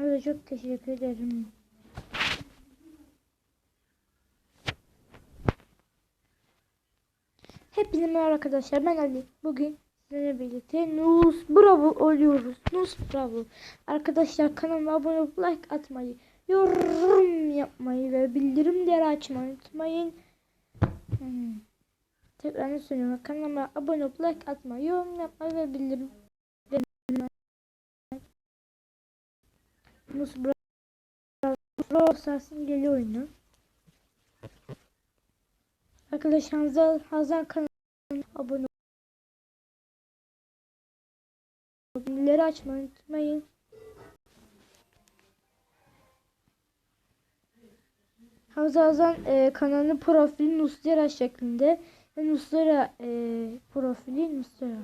Evet çok teşekkür ederim. Hepinize merhaba arkadaşlar. Ben Ali. Bugün sizlerle birlikte Nus Bravo oluyoruz. Nus Bravo. Arkadaşlar kanalıma abone olup like atmayı, yorum yapmayı ve bildirimleri açmayı unutmayın. Hmm. Tekrar söylüyorum? Kanalıma abone olup like atmayı, yorum yapmayı ve bildirim Bravo. Bravo Stars'ın geliyor oyunu. Arkadaşlar Hazal, Hazal kanalına abone. Bildirimleri açmayı unutmayın. Hazal Hazal e, kanalının profili Nusra şeklinde. Nusra e, profili Nusra.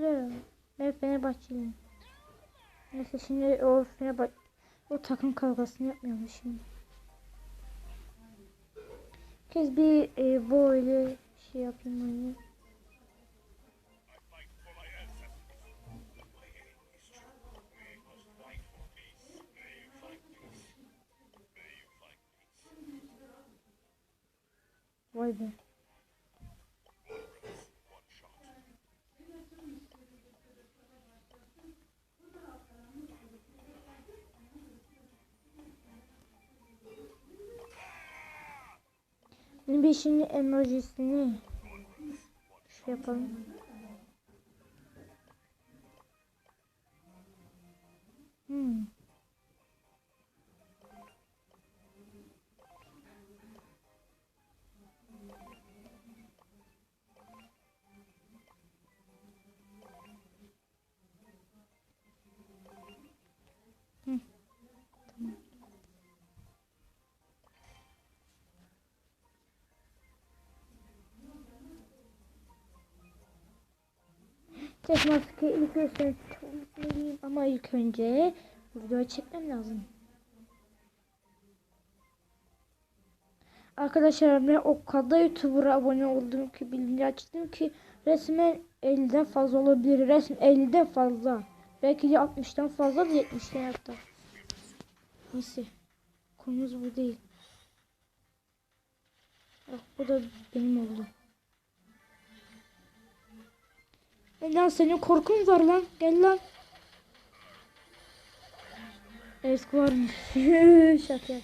Nusra. Ben Fenerbahçeliyim. Neyse şimdi o Fenerbahçe o takım kavgasını yapmayalım şimdi. Kez bir e, böyle şey yapayım oyunu. Vay be. Şimdi bir şimdi emojisini şey yapalım. Tek maske ilk önce tanıtmalıyım ama ilk önce video çekmem lazım. Arkadaşlar ben o kadar YouTuber'a abone oldum ki bilinci açtım ki resmen 50'den fazla olabilir. Resmen 50'den fazla. Belki de 60'tan fazla da 70'ten hatta. Neyse. Konumuz bu değil. Bak bu da benim oldu. Lan senin korkun var lan. Gel lan. Esk varmış. Şaka.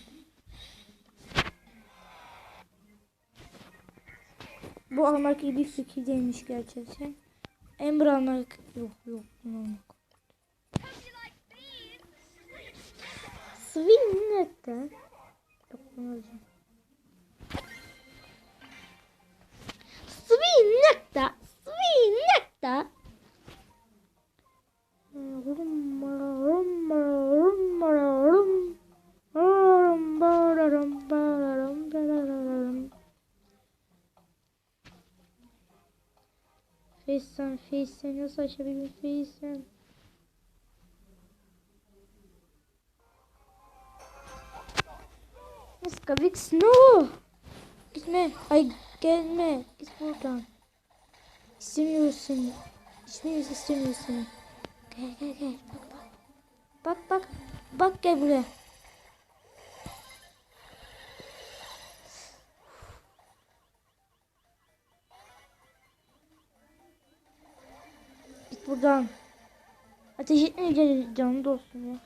Bu almak iyi bir fikir değilmiş gerçekten. Ember almak yok yok almak. Swing nerede? Yok bunu alacağım. Swing nerede? Nerede? Facetime, Facetime nasıl açabilirim Facetime? Skavix no! Gitme, ay gelme, git buradan. İstemiyoruz, istemiyoruz seni. Gel gel gel, bak bak. Bak bak, bak gel buraya. Git buradan. Ateş etmeyeceğiz canlı dostum ya.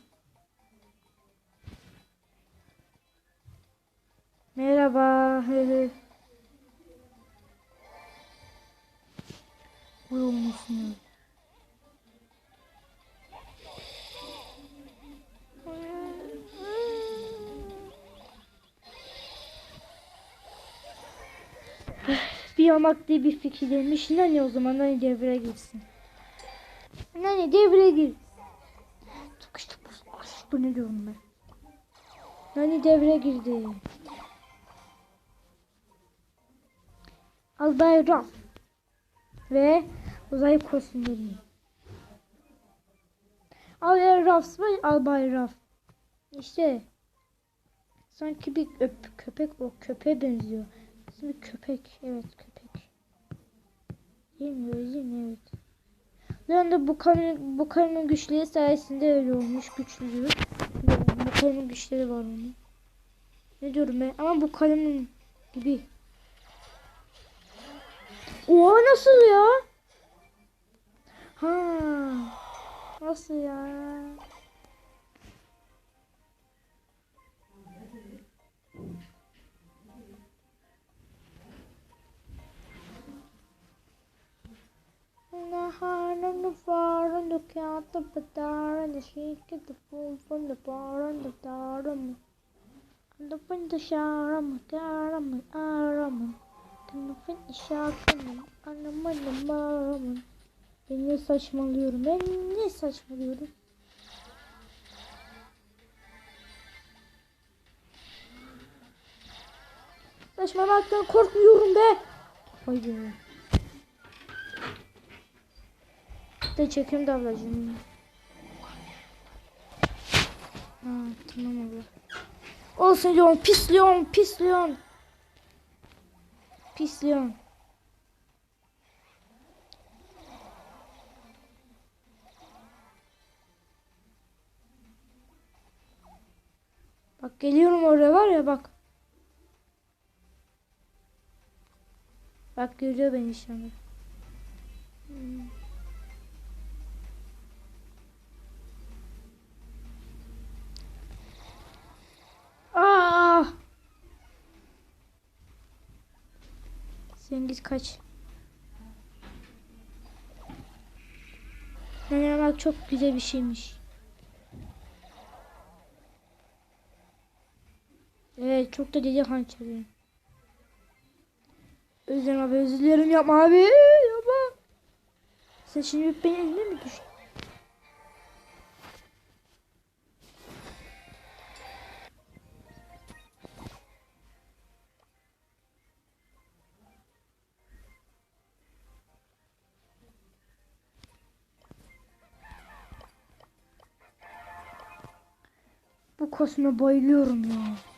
Merhaba. Hı hı. Uyumuşsun. Bir yamak diye bir fikir demiş. Ne o zaman hani devreye girsin. Nani devre gir. Sıkıştık bu ne diyorum ben. Nani devre girdi. Albay Raf. Ve uzay kostümleri. Albay Raf var Albay Raf. İşte sanki bir öp, köpek o köpeğe benziyor. Bir köpek evet köpek. Değil mi evet. De bu kanın bu kanın güçleri sayesinde öyle olmuş güçlü. Bu kanın güçleri var onun. Ne diyorum ben ama bu kanın gibi. Oha nasıl ya? Nasıl ya? Naharın farın the batarın dışıki tıpufun dıparın dıtarım Dıpın dışarım karım aramın Kanıfın işakınım anamın numaramın Ben ne saçmalıyorum? Ben ne saçmalıyorum? Saçmamaktan korkmuyorum be. Haydi. De çekim de ablacığım. Ha, tamam abla. Olsun Leon, pis Leon, pis Leon. Pis Leon. Bak geliyorum oraya var ya bak. Bak görüyor beni anda. Hmm. Aa! Sen git kaç. Yani bak çok güzel bir şeymiş. Çok da deli hançeri. Özlem abi özür dilerim yapma abi yapma. Sen şimdi beni eline mi düştün? Bu kostüme bayılıyorum ya.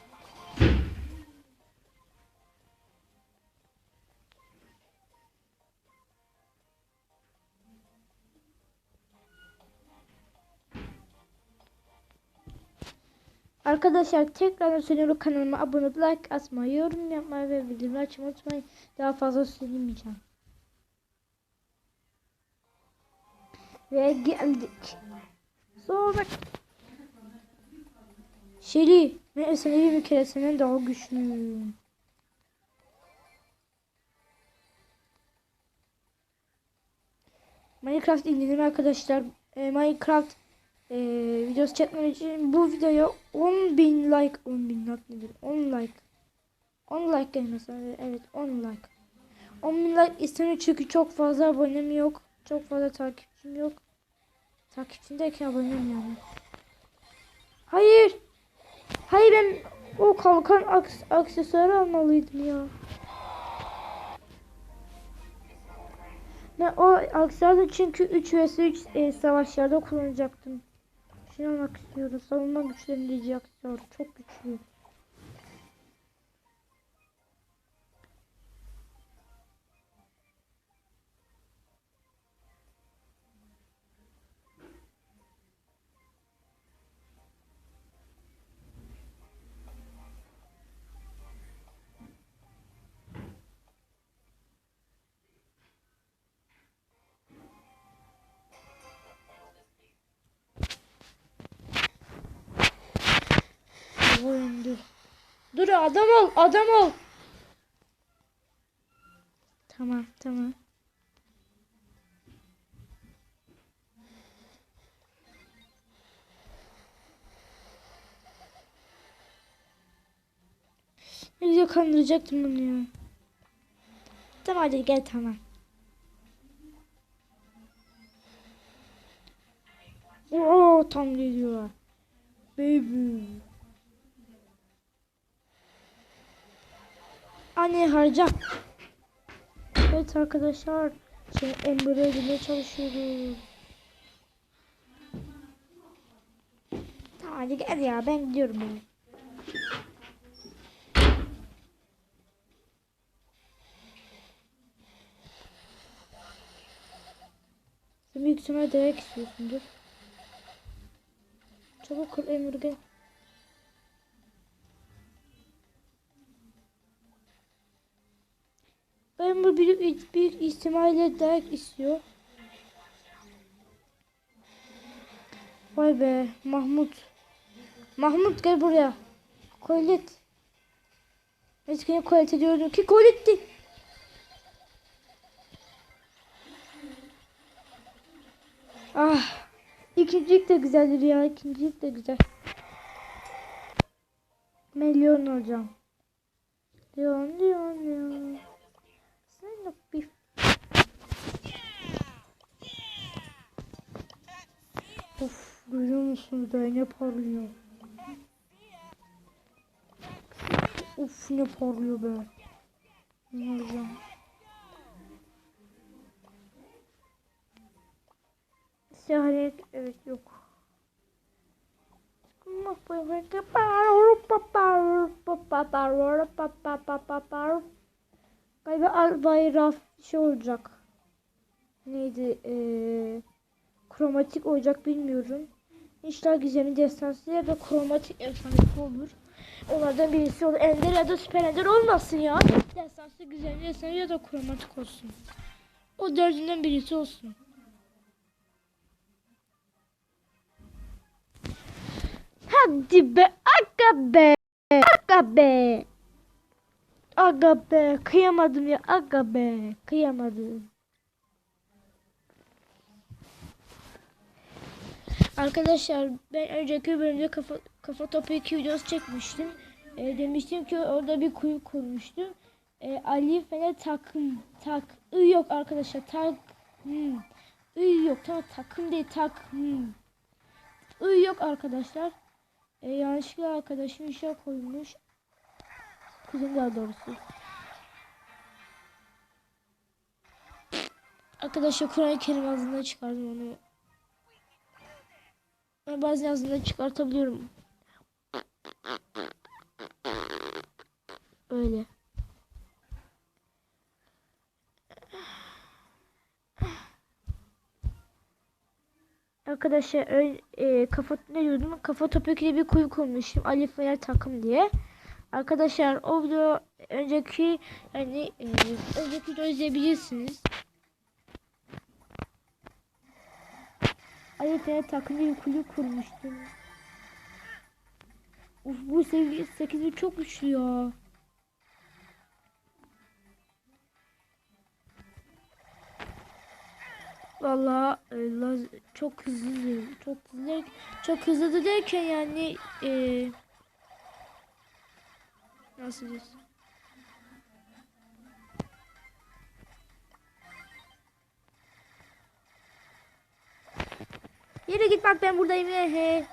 Arkadaşlar tekrar söylüyorum kanalıma abone olup like atmayı, yorum yapmayı ve bildirim açmayı unutmayın. Daha fazla söylemeyeceğim. Ve geldik. Sonra Şeli ve efsanevi bir keresinin daha güçlü. Minecraft indirdim arkadaşlar. E, Minecraft e, videosu çekmem için bu videoya 10 bin like 10 bin like nedir? 10 like. 10 like gelmesi evet 10 like. 10 bin like istemiyor çünkü çok fazla abonem yok. Çok fazla takipçim yok. Takipçim derken abonem yani. Hayır. Hayır ben o kalkan aks aksesuarı almalıydım ya. Ben o aksesuarı çünkü 3 vs 3 e, savaşlarda kullanacaktım şey almak istiyoruz. Savunma güçlendirici aksesuar. Çok güçlü. Dur adam ol adam ol. Tamam tamam. Güzel kandıracaktım bunu ya. Tamam hadi gel tamam. Spartan geliyor. Baby. Anne harca. Evet arkadaşlar. Şimdi Ember'ı öldürmeye çalışıyoruz. Tamam hadi gel ya ben gidiyorum ya. Sen büyük ihtimalle dayak istiyorsundur. Çabuk kır Emir ihtimalle dayak istiyor. Vay be Mahmut. Mahmut gel buraya. Kolet. Eskiden kolet ediyordum ki koletti. Ah. İkincilik de güzeldir ya. İkincilik de güzel. Milyon olacağım. Leon, Leon, Leon. Sen de bir... Of, görüyor musunuz da ne parlıyor. Of ne parlıyor be. Olacağım? Siharet evet yok. Galiba Albayrak şey olacak. Neydi? Ee, kromatik olacak bilmiyorum. İnşallah gizemli destansı ya da kromatik efsanesi olur. Onlardan birisi olur. Ender ya da süper ender olmasın ya. Destansı gizemli destansı ya da kromatik olsun. O dördünden birisi olsun. Hadi be aga be aga be aga be kıyamadım ya aga be kıyamadım. Arkadaşlar ben önceki bölümde kafa, kafa topu 2 videosu çekmiştim. E, demiştim ki orada bir kuyu kurmuştum. E, Ali Fener takım tak ı yok arkadaşlar tak hmm. ı yok tamam takım değil tak hmm. ı yok arkadaşlar. E, yanlışlıkla arkadaşım işe koymuş. Kızım daha doğrusu. Arkadaşlar Kur'an-ı Kerim ağzından çıkardım onu. Ben bazen ağzından çıkartabiliyorum. Öyle. Arkadaşlar ön, e, kafa ne diyordum? Kafa topuklu bir kuyu kurmuştum. Ali Fener takım diye. Arkadaşlar o video önceki yani e, önceki videoyu izleyebilirsiniz. Ali Fener takım diye bir kuyu kurmuştum. Uf, bu seviye 8 çok güçlü ya. Vallahi e, laz- çok hızlı çok hızlı çok hızlı derken yani e, nasıl diyeyim? Yere git bak ben buradayım he.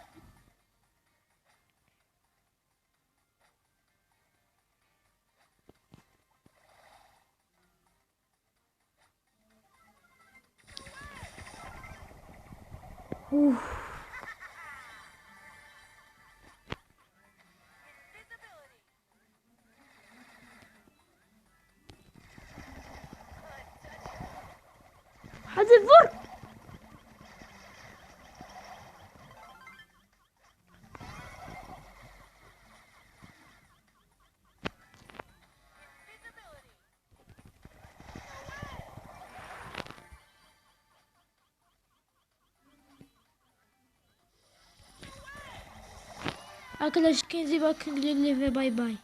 Hadi vur. Arkadaşlar kendinize iyi bakın güle güle ve bay bay.